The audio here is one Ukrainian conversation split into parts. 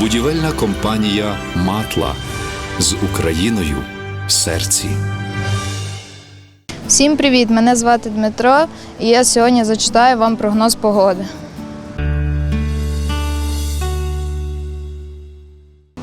Будівельна компанія Матла з Україною в серці. Всім привіт! Мене звати Дмитро, і я сьогодні зачитаю вам прогноз погоди.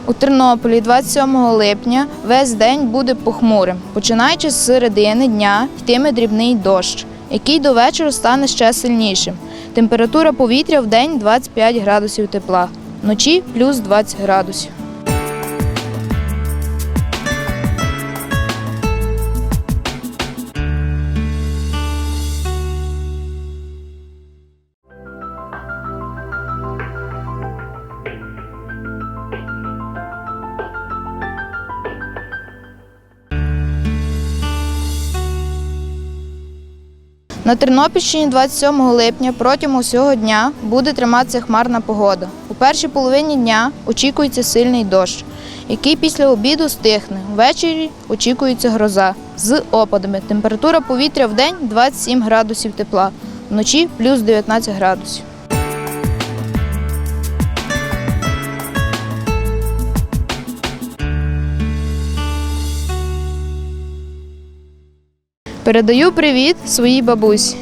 У Тернополі 27 липня весь день буде похмурим. Починаючи з середини дня, йтиме дрібний дощ, який до вечора стане ще сильнішим. Температура повітря в день 25 градусів тепла, вночі плюс 20 градусів. На Тернопільщині 27 липня протягом усього дня буде триматися хмарна погода. У першій половині дня очікується сильний дощ, який після обіду стихне. Ввечері очікується гроза з опадами. Температура повітря в день 27 градусів тепла, вночі плюс 19 градусів. Передаю привіт своїй бабусі.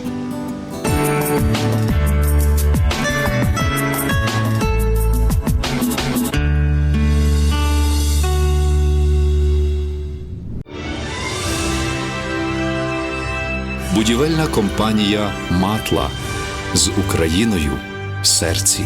Будівельна компанія Матла з Україною в серці.